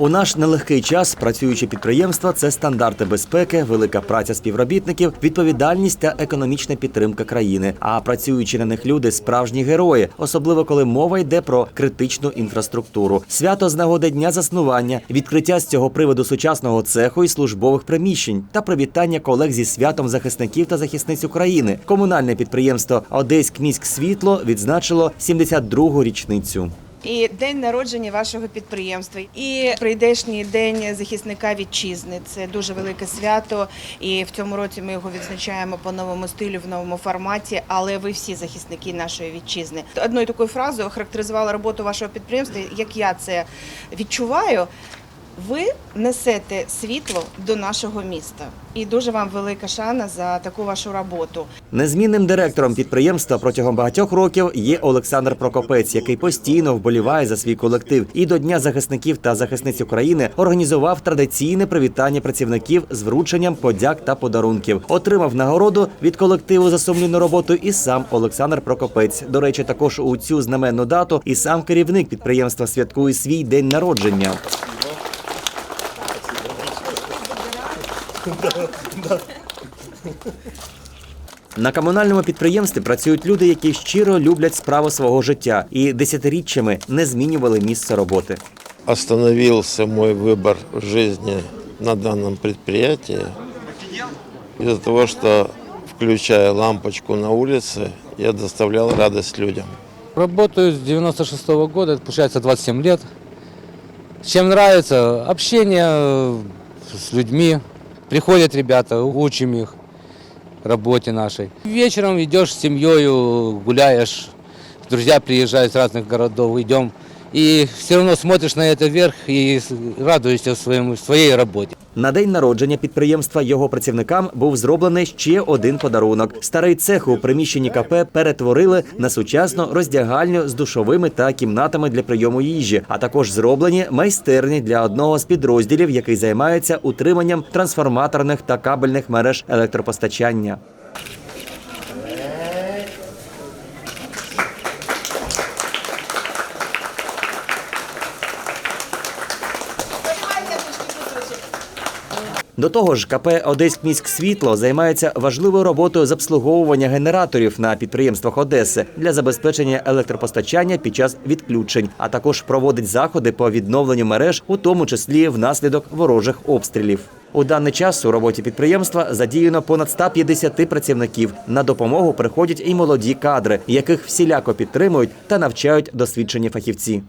У наш нелегкий час працюючі підприємства це стандарти безпеки, велика праця співробітників, відповідальність та економічна підтримка країни. А працюючи на них люди справжні герої, особливо коли мова йде про критичну інфраструктуру. Свято з нагоди дня заснування, відкриття з цього приводу сучасного цеху і службових приміщень та привітання колег зі святом захисників та захисниць України. Комунальне підприємство Одеськ міськ світло відзначило 72-гу річницю. І день народження вашого підприємства, і прийдешній день захисника вітчизни. Це дуже велике свято. І в цьому році ми його відзначаємо по новому стилю, в новому форматі. Але ви всі захисники нашої вітчизни. Одною такою фразою охарактеризувала роботу вашого підприємства. Як я це відчуваю. Ви несете світло до нашого міста, і дуже вам велика шана за таку вашу роботу. Незмінним директором підприємства протягом багатьох років є Олександр Прокопець, який постійно вболіває за свій колектив і до Дня захисників та захисниць України організував традиційне привітання працівників з врученням подяк та подарунків. Отримав нагороду від колективу за сумлінну роботу і сам Олександр Прокопець. До речі, також у цю знаменну дату і сам керівник підприємства святкує свій день народження. На комунальному підприємстві працюють люди, які щиро люблять справу свого життя і десятиріччями не змінювали місце роботи. остановился мой выбор в жизни на данном предприятии из-за того, что, включая лампочку на улице, я доставлял радость людям. Работаю с 96 года, это получается 27 лет. Чем нравится? Общение э, с людьми. Приходят ребята, учим их работе нашей. Вечером идешь с семьей, гуляешь, друзья приезжают из разных городов, идем. И все равно смотришь на это вверх и с- радуешься своему, своей работе. На день народження підприємства його працівникам був зроблений ще один подарунок. Старий цех у приміщенні КП перетворили на сучасну роздягальню з душовими та кімнатами для прийому їжі, а також зроблені майстерні для одного з підрозділів, який займається утриманням трансформаторних та кабельних мереж електропостачання. До того ж, КП «Одеськміськсвітло» займається важливою роботою з обслуговування генераторів на підприємствах Одеси для забезпечення електропостачання під час відключень, а також проводить заходи по відновленню мереж, у тому числі внаслідок ворожих обстрілів. У даний час у роботі підприємства задіяно понад 150 працівників. На допомогу приходять і молоді кадри, яких всіляко підтримують та навчають досвідчені фахівці.